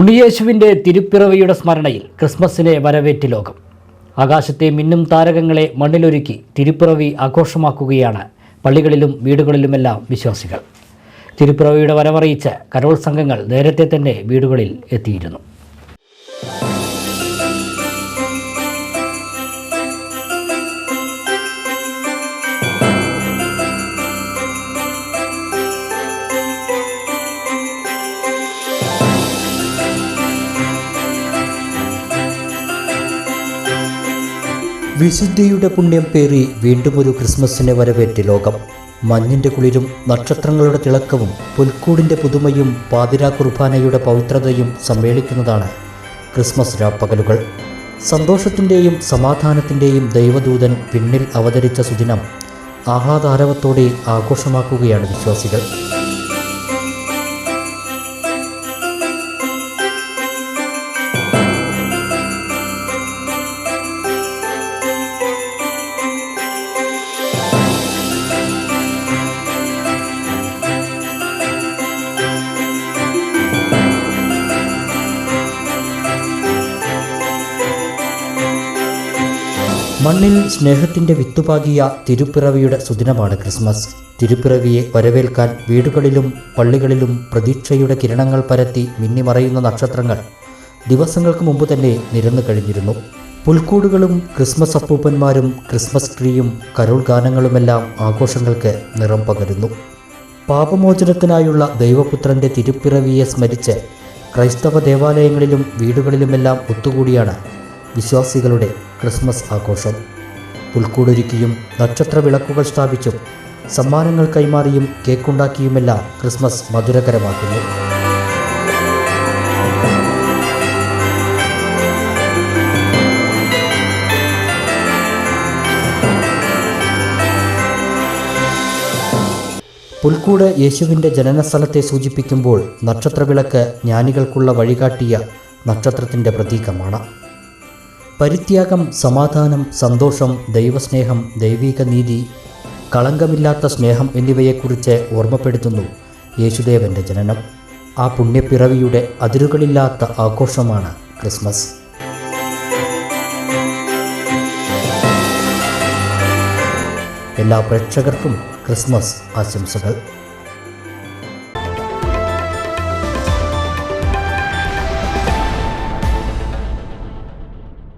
ഉണ്ണിയേശുവിന്റെ തിരുപ്പിറവിയുടെ സ്മരണയിൽ ക്രിസ്മസിനെ വരവേറ്റ് ലോകം. ആകാശത്തെ മിന്നും താരകങ്ങളെ മണ്ണിലൊരുക്കി തിരുപ്പിറവി ആഘോഷമാക്കുകയാണ് പള്ളികളിലും വീടുകളിലുമെല്ലാം വിശ്വാസികൾ. തിരുപ്പിറവിയുടെ വരവറിയിച്ച് കരോൾ സംഘങ്ങൾ നേരത്തെ തന്നെ വീടുകളിൽ എത്തിയിരുന്നു. വിശുദ്ധിയുടെ പുണ്യം പേറി വീണ്ടും ഒരു ക്രിസ്മസിനെ വരവേറ്റ് ലോകം. മഞ്ഞിന്റെ കുളിരും നക്ഷത്രങ്ങളുടെ തിളക്കവും പുൽക്കൂടിന്റെ പുതുമയും പാതിരാ കുർബാനയുടെ പവിത്രതയും സമ്മേളിക്കുന്നതാണ് ക്രിസ്മസ് രാപ്പകലുകൾ. സന്തോഷത്തിന്റെയും സമാധാനത്തിന്റെയും ദൈവദൂതൻ പിന്നിൽ അവതരിച്ച സുദിനം ആഹ്ലാദാരവത്തോടെ ആഘോഷമാക്കുകയാണ് വിശ്വാസികൾ. മണ്ണിൽ സ്നേഹത്തിന്റെ വിത്തുപാകിയ തിരുപ്പിറവിയുടെ സുദിനമാണ് ക്രിസ്മസ്. തിരുപ്പിറവിയെ വരവേൽക്കാൻ വീടുകളിലും പള്ളികളിലും പ്രതീക്ഷയുടെ കിരണങ്ങൾ പരത്തി മിന്നിമറയുന്ന നക്ഷത്രങ്ങൾ ദിവസങ്ങൾക്ക് മുമ്പ് തന്നെ നിരന്നു കഴിഞ്ഞിരുന്നു. പുൽക്കൂടുകളും ക്രിസ്മസ് അപ്പൂപ്പന്മാരും ക്രിസ്മസ് ട്രീയും കരോൾ ഗാനങ്ങളുമെല്ലാം ആഘോഷങ്ങൾക്ക് നിറം പകരുന്നു. പാപമോചനത്തിനായുള്ള ദൈവപുത്രന്റെ തിരുപ്പിറവിയെ സ്മരിച്ച് ക്രൈസ്തവ ദേവാലയങ്ങളിലും വീടുകളിലുമെല്ലാം ഒത്തുകൂടിയാണ് വിശ്വാസികളുടെ ക്രിസ്മസ് ആഘോഷം. പുൽക്കൂടൊരുക്കിയും നക്ഷത്ര വിളക്കുകൾ സ്ഥാപിച്ചും സമ്മാനങ്ങൾ കൈമാറിയും കേക്കുണ്ടാക്കിയുമെല്ലാം ക്രിസ്മസ് മധുരകരമാക്കുന്നു. പുൽക്കൂട് യേശുവിന്റെ ജനനസ്ഥലത്തെ സൂചിപ്പിക്കുമ്പോൾ നക്ഷത്രവിളക്ക് ജ്ഞാനികൾക്കുള്ള വഴികാട്ടിയ നക്ഷത്രത്തിന്റെ പ്രതീകമാണ്. പരിത്യാഗം സമാധാനം സന്തോഷം ദൈവസ്നേഹം ദൈവിക നീതി കളങ്കമില്ലാത്ത സ്നേഹം എന്നിവയെക്കുറിച്ച് ഓർമ്മപ്പെടുത്തുന്നു യേശുദേവന്റെ ജനനം. ആ പുണ്യപ്പിറവിയുടെ അതിരുകളില്ലാത്ത ആഘോഷമാണ് ക്രിസ്മസ്. എല്ലാ പ്രേക്ഷകർക്കും ക്രിസ്മസ് ആശംസകൾ.